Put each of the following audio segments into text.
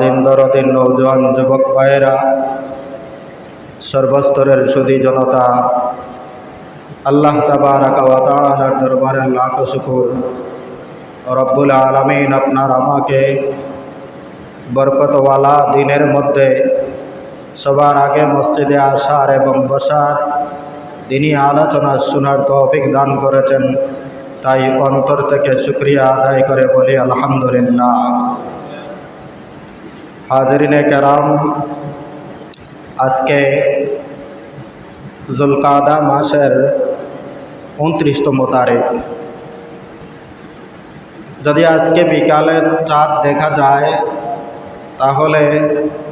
দিন দরদিন নৌজওয়ান যুবক ভাইয়েরা, সর্বস্তরের সুদী জনতা, আল্লাহ তাবার দরবারে লাখ শুকুর। রব্বুল আলমিন আপনার আমাকে বরকতওয়ালা দিনের মধ্যে সবার আগে মসজিদে আসার এবং বসার দিনই আলোচনা শোনার তৌফিক দান করেছেন। তাই অন্তর থেকে শুক্রিয়া আদায় করে বলি, আলহামদুলিল্লাহ। হাজরিনে কেরাম, আজকে জুলকাদা মাসের উনত্রিশতম তারিখ। যদি আজকে বিকালে চাঁদ দেখা যায়, তাহলে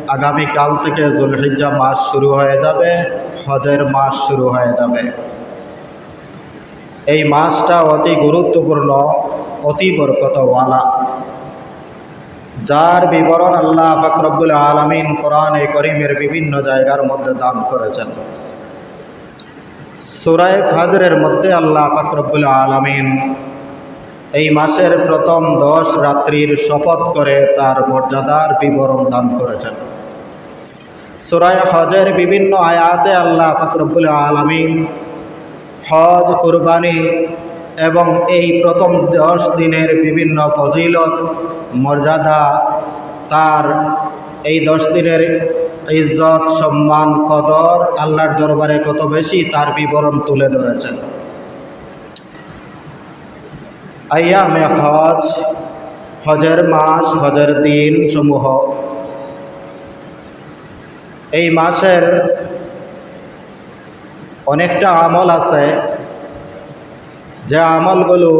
আগামীকাল থেকে জুলহিজ্জা মাস শুরু হয়ে যাবে, হজের মাস শুরু হয়ে যাবে। এই মাসটা অতি গুরুত্বপূর্ণ, অতি বরকতওয়ালা। যার বিবরণ আল্লাহ ফাকরবুল আলমিন কোরআন করিমের বিভিন্ন জায়গার মধ্যে দান করেছেন। সুরায় ফাজরের মধ্যে আল্লাহ ফাকরবুল আলমিন এই মাসের প্রথম দশ রাত্রির শপথ করে তার মর্যাদার বিবরণ দান করেছেন। সুরায় হজের বিভিন্ন আয়াতে আল্লাহ ফাকরবুল আলমিন হজ কুরবানি এবং এই প্রথম দশ দিনের বিভিন্ন ফজিলত, মর্যাদা, তার এই দশ দিনের ইজ্জত, সম্মান, কদর আল্লাহর দরবারে কত বেশি তার বিবরণ তুলে ধরেছেন। আয়ামে হজ, হজের মাস, হজের দিন সমূহ এই মাসের অনেকটা আমল আছে। যে আমলগুলো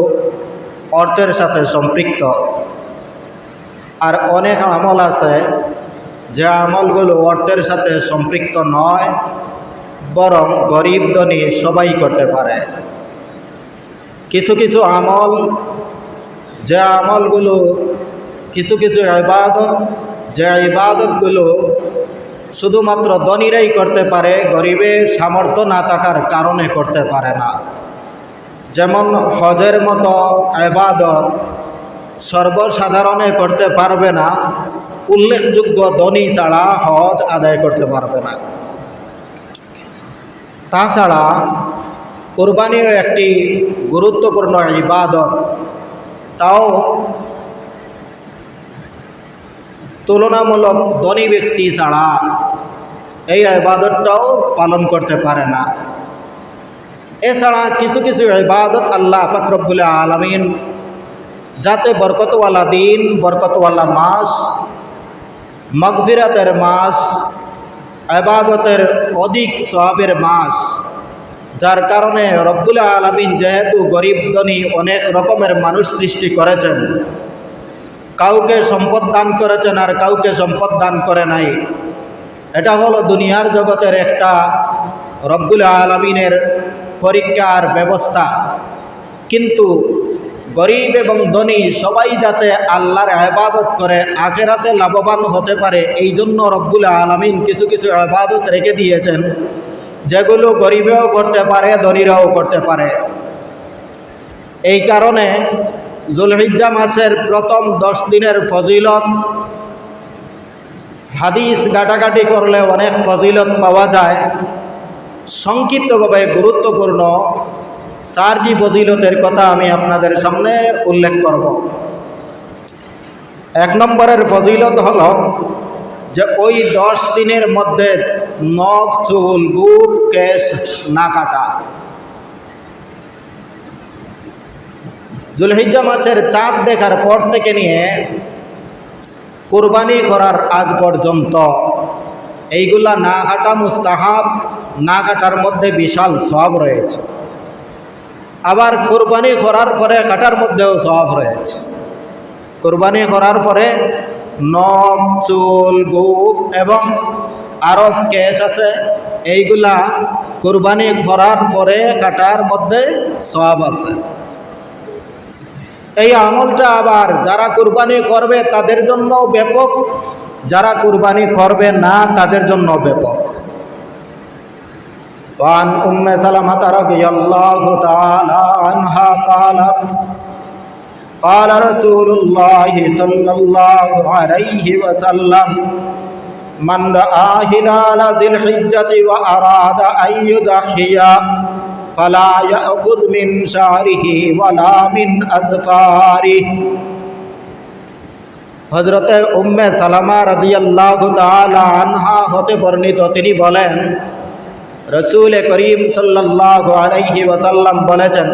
অর্থের সাথে সম্পৃক্ত। আর অনেক আমল আছে যে আমলগুলো অর্থের সাথে সম্পৃক্ত নয়, বরং গরিব ধনী সবাই করতে পারে। কিছু কিছু আমল, যে আমলগুলো, কিছু কিছু ইবাদত, যে ইবাদতগুলো শুধুমাত্র ধনীরাই করতে পারে, গরিবের সামর্থ্য না থাকার কারণে করতে পারে না। যেমন হজের মতো এবাদত সর্বসাধারণে করতে পারবে না, উল্লেখযোগ্য ধনী ছাড়া হজ আদায় করতে পারবে না। তাছাড়া কোরবানিও একটি গুরুত্বপূর্ণ ইবাদত। তাও তুলনামূলক ধনী ব্যক্তি ছাড়া এই ইবাদতটাও পালন করতে পারে না। এছাড়া কিছু কিছু ইবাদত আল্লাহ ফাকরবুল আলমিন, যাতে বরকতওয়ালা দিন, বরকতওয়ালা মাস, মগফিরাতের মাস আবাদতের অধিক সহাবের মাস, যার কারণে রব্বুল আলমিন যেহেতু গরিব ধনী অনেক রকমের মানুষ সৃষ্টি করেছেন, কাউকে সম্পদ দান করেছেন আর কাউকে সম্পদ দান করে নাই। এটা হলো দুনিয়ার জগতের একটা রব্বুল আলমিনের পরীক্ষার ব্যবস্থা। কিন্তু গরিব এবং ধনী সবাই যাতে আল্লাহর আবাদত করে, আখেরাতে লাভবান হতে পারে এই জন্য রব্বুল আলমিন কিছু কিছু আবাদত রেখে দিয়েছেন, যেগুলো গরিবেও করতে পারে, ধনীরাও করতে পারে। এই কারণে জুলহিজ্জা মাসের প্রথম দশ দিনের ফজিলত হাদিস গাটাগাটি করলে অনেক ফজিলত পাওয়া যায়। সংক্ষিপ্তভাবে গুরুত্বপূর্ণ চারটি ফজিলতের কথা আমি আপনাদের সামনে উল্লেখ করব। এক নম্বরের ফজিলত হল যে ওই দশ দিনের মধ্যে নখ, চুল গুফ কেশ না কাটা। জুলহিজ্জা মাসের চাঁদ দেখার পর থেকে নিয়ে কোরবানি করার আগ পর্যন্ত এইগুলা না কাটা মুস্তাহাব, না কাটার মধ্যে বিশাল সব রয়েছে। আবার কোরবানি করার পরে কাটার মধ্যেও সব রয়েছে। কোরবানি করার পরে নখ, চুল, গুফ এবং আরও কেশ আছে, এইগুলা কোরবানি করার পরে কাটার মধ্যে সব আছে। এই আমলটা আবার যারা কুরবানি করবে তাদের জন্য ব্যাপক যারা কুরবানি করবে না তাদের জন্য ব্যাপক وعن أم سلمة رضي الله تعالى عنها قالت قال رسول الله صلى الله عليه وسلم من رأى هلال ذي الحجة وأراد أن يضحي فلا يأخذ من شعره ولا من أظفاره হজরতে উম্মে সালামা রাজিয়াল্লাহ তাআলা আনহা হতে বর্ণিত তিনি বলেন রসুল করিম সাল্লাল্লাহু আলাইহি ওয়াসাল্লাম বলেছেন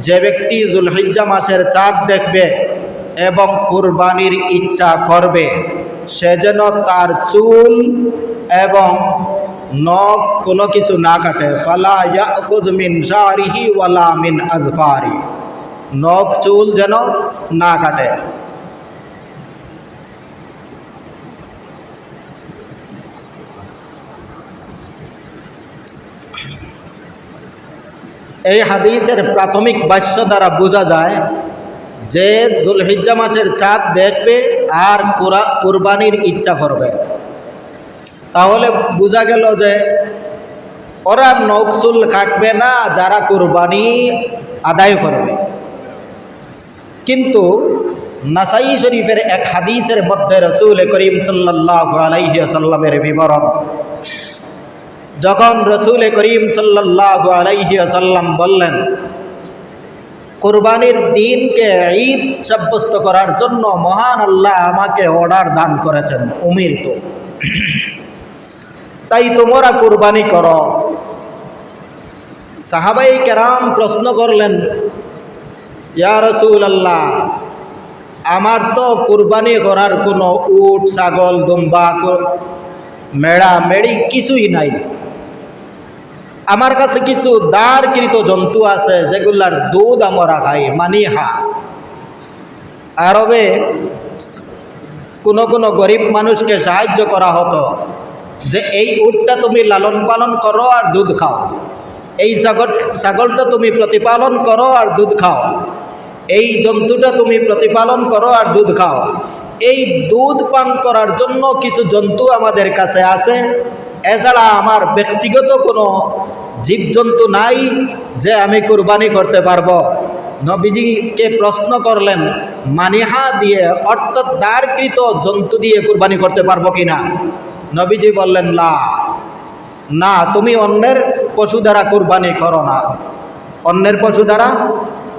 যে ব্যক্তি জুলহিজ্জা মাসের চাঁদ দেখবে এবং কুরবানির ইচ্ছা করবে সে যেন তার চুল এবং নখ কোনো কিছু না কাটে। ফালা মিন শারিহি ওয়ালা মিন আজফারি। নখ, চুল যেন না কাটে। এই হাদিসের প্রাথমিক বাস্য দ্বারা বোঝা যায় যে জুলহিজ্জা মাসের চাঁদ দেখবে আর কুরা কুরবানির ইচ্ছা করবে। তাহলে বোঝা গেল যে ওরা নকচুল কাটবে না, যারা কুরবানি আদায় করবে। কিন্তু নাসাই শরীফের এক হাদিসের মধ্যে রসুল করিম সাল্লাহ আলাইসাল্লামের বিবরণ, যখন রসুল করিম সাল্লাহ আলাইহি আসাল্লাম বললেন, কোরবানির দিনকে ঈদ সাব্যস্ত করার জন্য মহান আল্লাহ আমাকে অর্ডার দান করেছেন, উমির তো। তাই তোমরা কোরবানি করো। সাহাবাই কেরাম প্রশ্ন করলেন, ইয়া রসুল আল্লাহ আমার তো কোরবানি করার কোনো উট, ছাগল, দুম্বা মেড়া, মেড়ি কিছুই নাই। আমার কাছে কিছু দাঁড়কৃত জন্তু আছে, যেগুলার দুধ আমরা খাই, মানিহা। আরবে কোনো কোনো গরিব মানুষকে সাহায্য করা হতো। যে এই উটটা তুমি লালন পালন করো আর দুধ খাও। এই ছাগল ছাগলটা তুমি প্রতিপালন করো আর দুধ খাও। এই জন্তুটা তুমি প্রতিপালন করো আর দুধ খাও। এই দুধ পান করার জন্য কিছু জন্তু আমাদের কাছে আছে। এছাড়া আমার ব্যক্তিগত কোনো জীবজন্তু নাই যে আমি কুরবানি করতে পারব। নবীজিকে প্রশ্ন করলেন, মানিহা দিয়ে অর্থাৎ দাঁড়কৃত জন্তু দিয়ে কুরবানি করতে পারব কি না নবীজি বললেন, লা, না, তুমি অন্যের পশু দ্বারা কুরবানি করো না। অন্যের পশু দ্বারা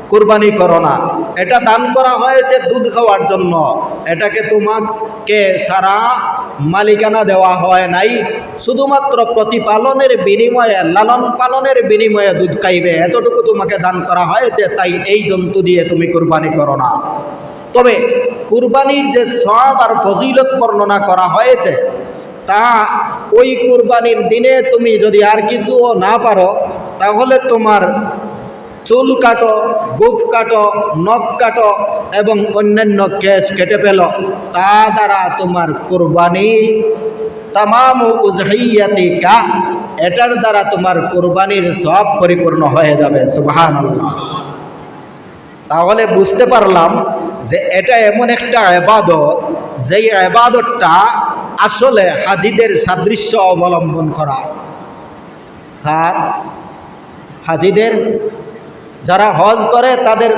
কুরবানি করো না। এটা দান করা হয়েছে দুধ খাওয়ার জন্য। এটাকে তোমাকে সারা মালিকানা দেওয়া হয় নাই। শুধুমাত্র প্রতিপালনের বিনিময়ে, লালন পালনের বিনিময়ে দুধ খাইবে। এতটুকু তোমাকে দান করা হয়েছে, তাই এই জন্তু দিয়ে তুমি কুরবানি করো না। তবে কুরবানির যে সব আর ফজিলত বর্ণনা করা হয়েছে তা ওই কুরবানির দিনে তুমি যদি আর কিছুও না পারো, তাহলে তোমার চুল কাটো, গুফ কাটো, নখ কাটো এবং অন্যান্য কেস কেটে পেল তা দ্বারা তোমার কোরবানি তামাম উজহাইয়াতি কা, এটার দ্বারা তোমার কোরবানির সব পরিপূর্ণ হয়ে যাবে। সুবাহান আল্লাহ তাহলে বুঝতে পারলাম যে এটা এমন একটা এবাদত, যেই এবাদতটা আসলে হাজিদের সাদৃশ্য অবলম্বন করা। হ্যাঁ হাজিদের যারা হজ করে, তাদের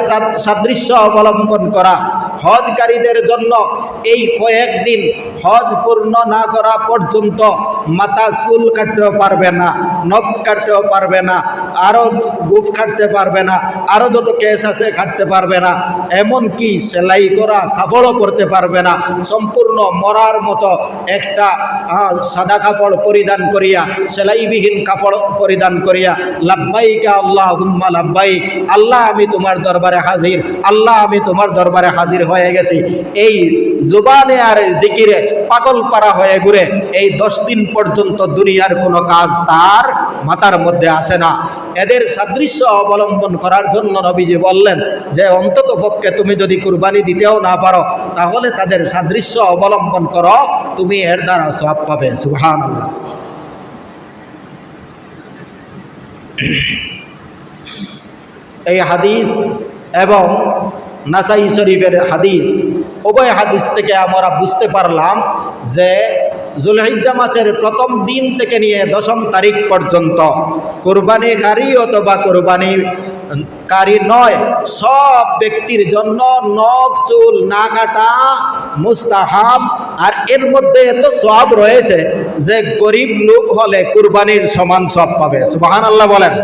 সাদৃশ্য অবলম্বন করা। হজকারীদের জন্য এই কয়েকদিন হজ পূর্ণ না করা পর্যন্ত মাথা চুল কাটতেও পারবে না, নখ কাটতেও পারবে না আরও গুফ কাটতে পারবে না আরও যত কেস আছে কাটতে পারবে না, এমনকি সেলাই করা, কাপড়ও পরতে পারবে না, সম্পূর্ণ মরার মতো একটা সাদা কাপড় পরিধান করিয়া, সেলাইবিহীন কাপড় পরিধান করিয়া, লাব্বাইকা আল্লাহ হুম্মা লাব্বাইক, আল্লাহ আমি তোমার দরবারে হাজির, আল্লাহ আমি তোমার দরবারে হাজির হয়ে গেছি। এই জুবানে আর জিকিরে পাগল পারা হয়ে ঘুরে, এই দশ দিন পর্যন্ত দুনিয়ার কোনো কাজ তার মাথার মধ্যে আসে না। এদের সাদৃশ্য অবলম্বন করার জন্য নবীজি বললেন যে, অন্তত পক্ষে তুমি যদি কুরবানি দিতেও না পারো, তাহলে তাদের সাদৃশ্য অবলম্বন করো, তুমি এর দ্বারা সব পাবে। সুহান এই হাদিস এবং নাসাই শরীফের হাদিস উভয় হাদিস থেকে আমরা বুঝতে পারলাম যে জুলহিজ্জা মাসের প্রথম দিন থেকে নিয়ে দশম তারিখ পর্যন্ত কোরবানি কারি অথবা কোরবানি কারি নয়, সব ব্যক্তির জন্য নখ, চুল, না কাটা, মুস্তাহাব আর এর মধ্যে এত সব রয়েছে যে গরিব লোক হলে কুরবানির সমান সব পাবে। সুবাহান আল্লাহ বলেন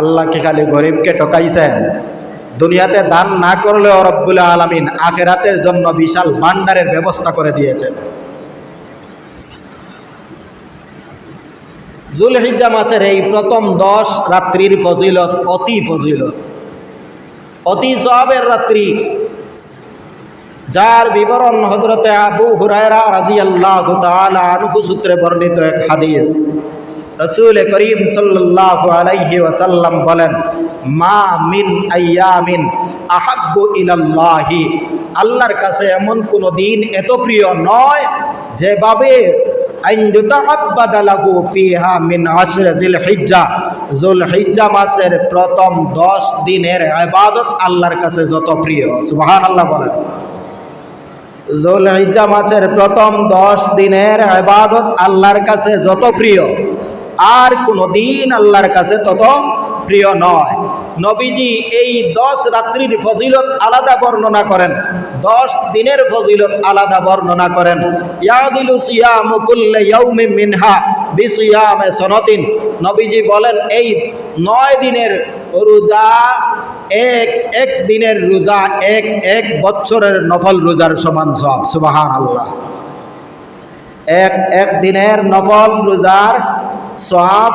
আল্লাহকে খালি গরিবকে ঠকাইছেন? দুনিয়াতে দান না করলেও রব্বুল আলমিন আখেরাতের জন্য বিশাল ভান্ডারের ব্যবস্থা করে দিয়েছেন। জুলহিজ্জা মাসের এই প্রথম দশ রাত্রির ফজিলত অতি ফজিলত। অতি সবের রাত্রি। যার বিবরণ হজরতে আবু হুরায়রা রাজি আল্লাহ সূত্রে বর্ণিত এক হাদিস। রসুল করিম সাল্লাহ আলাইহি ওয়াসাল্লাম বলেন, মা মিন আয়ামিন আহাব্বু ইলাল্লাহি। আল্লাহর কাছে এমন কোনো দিন এত প্রিয় নয় যেভাবে প্রথম দশ দিনের আল্লাহর কাছে যত প্রিয় আল্লাহ বলেন। জুল প্রথম দশ দিনের আল্লাহর কাছে যত প্রিয়। আর কোনো দিন আল্লাহর কাছে তত প্রিয় নয়। নবীজি এই দশ রাত্রির ফজিলত আলাদা বর্ণনা করেন। দশ দিনের ফজিলত আলাদা বর্ণনা করেন। ইয়াদিলু ইয়াউমি মিনহা সনতিন। নবীজি বলেন, এই নয় দিনের রোজা এক এক দিনের রোজা এক এক বছরের নফল রোজার সমান সব। সুবাহান আল্লাহ এক এক দিনের নফল রোজার সব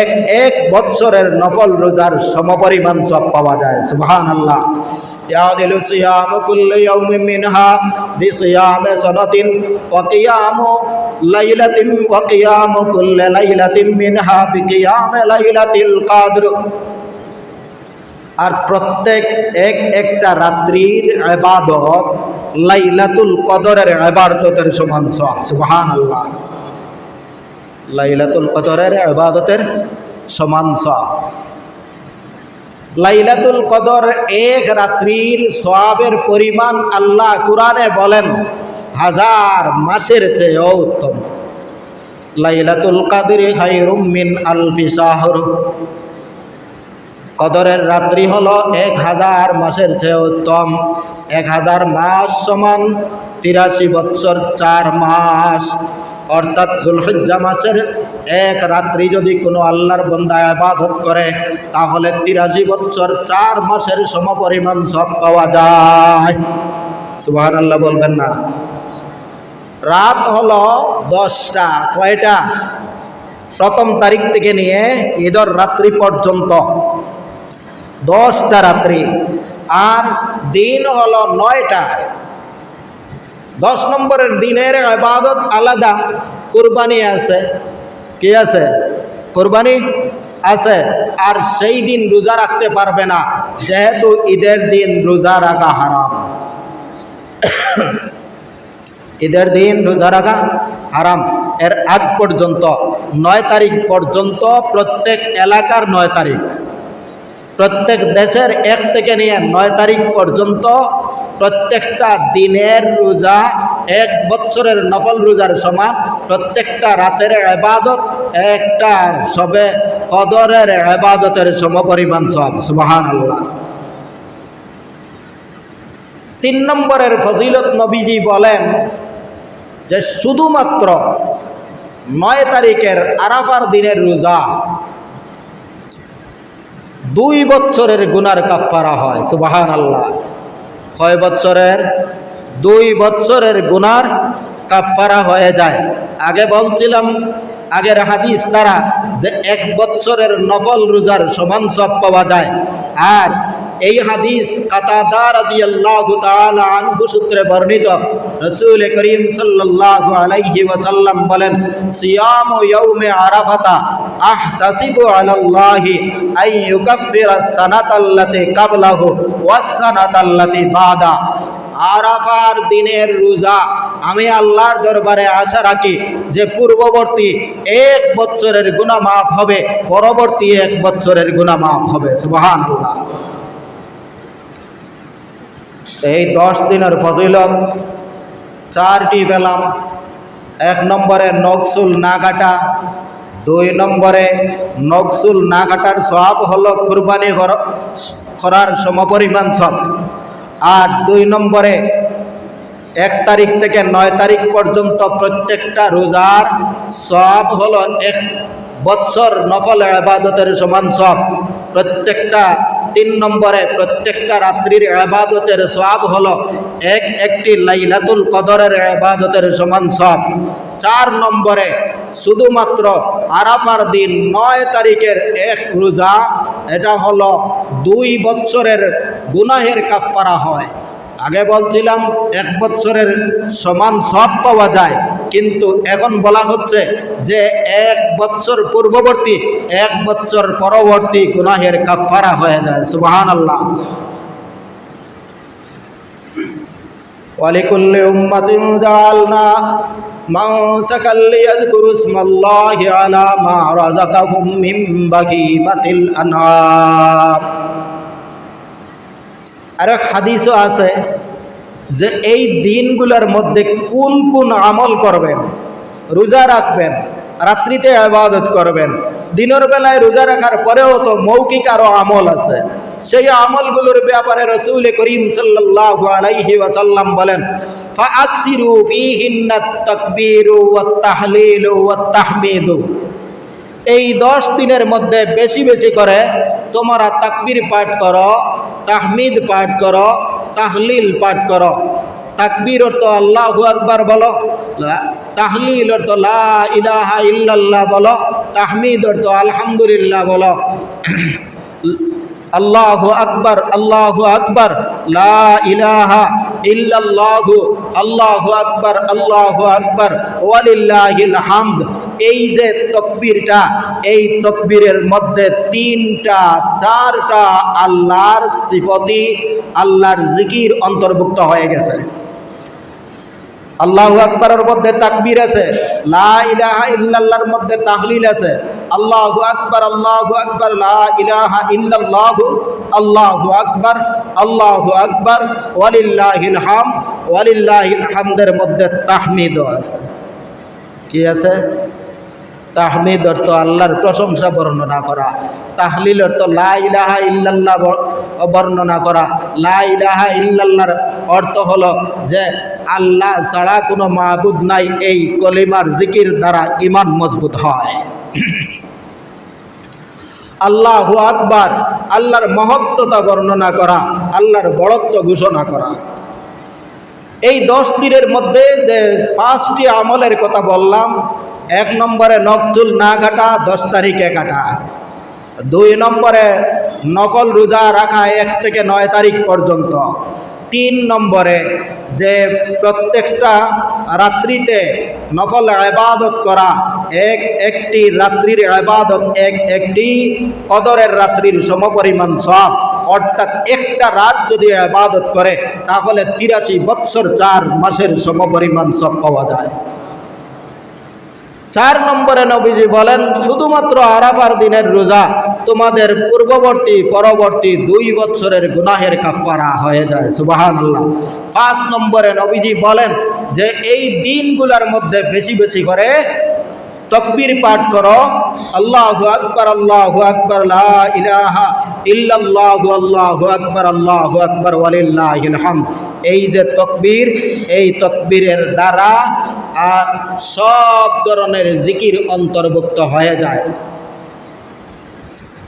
এক এক বৎসরের নফল রোজার সমপরিমাণ সব পাওয়া যায় সুহান আল্লাহ ইয়াদিলু সিয়ামু মিনহা বিসিয়ামি সানাতিন ওয়া কিয়ামু লাইলাতিন ওয়া মিনহা বিকিয়ামি লাইলাতিল কাদর। আর প্রত্যেক এক একটা রাত্রির আবাদত লাইলাতুল কদরের আবাদতের সমান সব সুবহানাল্লাহ। লাইলাতুল কদরের আবাদতের সমান সব লাইলাতুল কদর এক রাত্রির সবের পরিমাণ আল্লাহ কোরআনে বলেন, হাজার মাসের চেয়েও উত্তম। লাইলাতুল কাদরি খাইরুম মিন আলফি শাহর। কদরের রাত্রি হলো এক হাজার মাসের চেয়ে উত্তম। এক হাজার মাস সমান তিরাশি বৎসর চার মাস। অর্থাৎ জুলহজ্জা মাসের এক রাত্রি যদি কোনো আল্লাহর বন্দা আবাদত করে, তাহলে তিরাশি বৎসর চার মাসের সমপরিমাণ সব পাওয়া যায়। সুবাহান আল্লাহ বলবেন না। রাত হলো দশটা, কয়টা? প্রথম তারিখ থেকে নিয়ে ঈদর রাত্রি পর্যন্ত। দশটা রাত্রি। আর দিন হলো নয়টা দশ নম্বরের দিনের আবাদত আলাদা। কোরবানি আছে। কি আছে? কোরবানি আছে। আর সেই দিন রোজা রাখতে পারবে না। যেহেতু ঈদের দিন রোজা রাখা হারাম। ঈদের দিন রোজা রাখা হারাম। এর আগ পর্যন্ত, নয় তারিখ পর্যন্ত প্রত্যেক এলাকার নয় তারিখ। প্রত্যেক দেশের এক থেকে নিয়ে নয় তারিখ পর্যন্ত প্রত্যেকটা দিনের রোজা, এক বছরের নফল রোজার সমান প্রত্যেকটা রাতের আবাদত একটা সবে কদরের আবাদতের সমপরিমাণ সব। সুবাহান আল্লাহ তিন নম্বরের ফজিলত নবীজি বলেন যে শুধুমাত্র নয় তারিখের আরাফার দিনের রোজা দুই বছরের গুনার কাফারা হয়। সুবাহান আল্লাহ কয় বছরের দুই বছরের গুনার কাফারা হয়ে যায়। আগে বলছিলাম আগের হাদিস তারা যে এক বছরের নফল রোজার সমান সব পাওয়া যায়। আর এই হাদিস আনহু সূত্রে বর্ণিত। রাসূল করিম সাল্লাল্লাহু আলাইহি ওয়াসাল্লাম বলেন, সিয়ামু ইয়াউমে আরাফাতা আহতাসিবু আলাল্লাহি আই ইউকাফিরা সানাতাল্লাতি কাবলাহু ওয়াস সানাতাল্লাতি বাদা। আরাফার দিনের রোজা, আমি আল্লাহর দরবারে আশা রাখি যে পূর্ববর্তী এক বছরের গুণা মাফ হবে, পরবর্তী এক বছরের গুণা মাফ হবে। সুবহান আল্লাহ এই দশ দিনের ফজিলত, চারটি পেলাম এক নম্বরে নকসুল না কাটা, দুই নম্বরে নকসুল না কাটার সব হলো কুরবানি কর- করার সমপরিমাণ সব আর দুই নম্বরে। এক তারিখ থেকে নয় তারিখ পর্যন্ত প্রত্যেকটা রোজার সব হলো এক বৎসর নফল আবাদতের সমান সব প্রত্যেকটা তিন নম্বরে প্রত্যেকটা রাত্রির আবাদতের সব হলো এক একটি লাইলাতুল কদরের আবাদতের সমান সব চার নম্বরে শুধুমাত্র আরাফার দিন নয় তারিখের এক রোজা, এটা হলো দুই বৎসরের গুনাহের কাফারা হয়। আগে বলছিলাম, এক বৎসরের সমান সব পাওয়া যায়, কিন্তু এখন বলা হচ্ছে যে এক বৎসর পূর্ববর্তী, এক বৎসর পরবর্তী গুনাহের কাফারা হয়ে যায়। সুবাহান আল্লাহ ولكل أمة جعلنا منسكا ليذكروا اسم الله على ما رزقهم من بهيمة الأنعام আর এক হাদিসও আছে যে এই দিনগুলোর মধ্যে কোন কোন আমল করবেন রোজা রাখবেন রাত্রিতে আবাদত করবেন দিনের বেলায় রোজা রাখার পরেও তো মৌখিক আরও আমল আছে সেই আমলগুলোর ব্যাপারে রসুল করিম সাল্লাল্লাহু আলাইহি ওয়াসাল্লাম বলেন এই দশ দিনের মধ্যে বেশি বেশি করে তোমরা তাকবির পাঠ করো, তাহমিদ পাঠ করো, তাহলিল পাঠ করো। তাকবির অর্থ আল্লাহ আকবার বলো তাহলিল অর্থ লা ইলাহা ইল্লাল্লাহ বলো, তাহমিদ অর্থ আলহামদুলিল্লাহ বলো। আল্লাহু আকবর আল্লাহু আকবর ইলাহা ইল্লাল্লাহু, আল্লাহু আকবর আল্লাহু আকবর, ওয়ালিল্লাহিল এই যে তকবীরটা, এই তকবীরের মধ্যে তিনটা, চারটা আল্লাহর সিফতি, আল্লাহর জিকির অন্তর্ভুক্ত হয়ে গেছে। আল্লাহু আকবরের মধ্যে তাকবির আছে। লা ইলাহা ইল্লাল্লাহর মধ্যে তাহলিল আছে। আল্লাহু আকবার, আল্লাহু আকবর, লা ইলাহা ইল্লাল্লাহু, আল্লাহু আকবার আল্লাহু আকবার, ওয়ালিল্লাহিল হামদ ওয়ালিল্লাহিল হামদের মধ্যে তাহমিদও আছে। কি আছে? তাহমিদ অর্থ আল্লাহর প্রশংসা বর্ণনা করা। তাহলিল অর্থ লা ইলাহা ইল্লাল্লাহ বর্ণনা করা। লা ইলাহা ইল্লাল্লাহর অর্থ হলো যে আল্লাহ ছাড়া কোনো মাহবুদ নাই, এই কলিমার জিকির দ্বারা ইমান মজবুত হয়। আল্লাহ আকবার, আল্লাহর মহত্বতা বর্ণনা করা, আল্লাহর বড়ত্ব ঘোষণা করা। এই দশ দিনের মধ্যে যে পাঁচটি আমলের কথা বললাম, এক নম্বরে নকচুল না কাটা, দশ তারিখে কাটা। দুই নম্বরে নকল রোজা রাখা এক থেকে নয় তারিখ পর্যন্ত। তিন নম্বরে যে প্রত্যেকটা রাত্রিতে নফল আবাদত করা এক একটি রাত্রির আবাদত এক একটি কদরের রাত্রির সমপরিমাণ সব, অর্থাৎ একটা রাত যদি আবাদত করে, তাহলে তিরাশি বৎসর চার মাসের সমপরিমাণ সব পাওয়া যায়। চার নম্বরে নবীজি বলেন, শুধুমাত্র আরাফার দিনের রোজা তোমাদের পূর্ববর্তী, পরবর্তী দুই বছরের গুনাহের কাফারা হয়ে যায়। সুবাহান আল্লাহ পাঁচ নম্বরে নবীজি বলেন যে, এই দিনগুলার মধ্যে বেশি বেশি করে তকবির পাঠ করো আল্লাহু আকবার আল্লাহু আকবার ইলাহা ইল্লাল্লাহু, আল্লাহু আকবার আল্লাহু আকবার ওয়ালিল্লাহিল হামদ এই যে তকবীর, এই তকবীরের দ্বারা আর সব ধরনের জিকির অন্তর্ভুক্ত হয়ে যায়।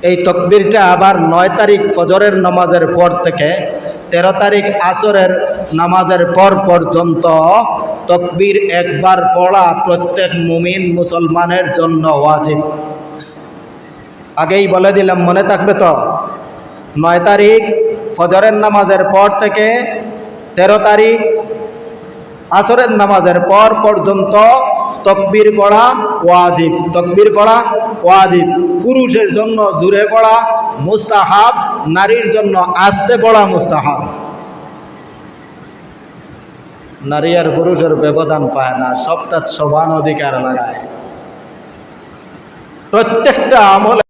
এই তকবীরটা আবার নয় তারিখ ফজরের নামাজের পর থেকে তেরো তারিখ আসরের নামাজের পর পর্যন্ত তকবীর একবার পড়া প্রত্যেক মুমিন মুসলমানের জন্য ওয়াজিব। আগেই বলে দিলাম, মনে থাকবে তো? নয় তারিখ, ফজরের নামাজের পর থেকে তেরো তারিখ, আসরের নামাজের পর পর্যন্ত তকবীর পড়া ওয়াজিব। তকবীর পড়া ওয়াজিব। পুরুষের জন্য জুড়ে পড়া মুস্তাহাব, নারীর জন্য আস্তে পড়া মুস্তাহাব। নারী আর পুরুষের ব্যবধান পায় না সবটা সমান অধিকার লাগায়। প্রত্যেকটা আমল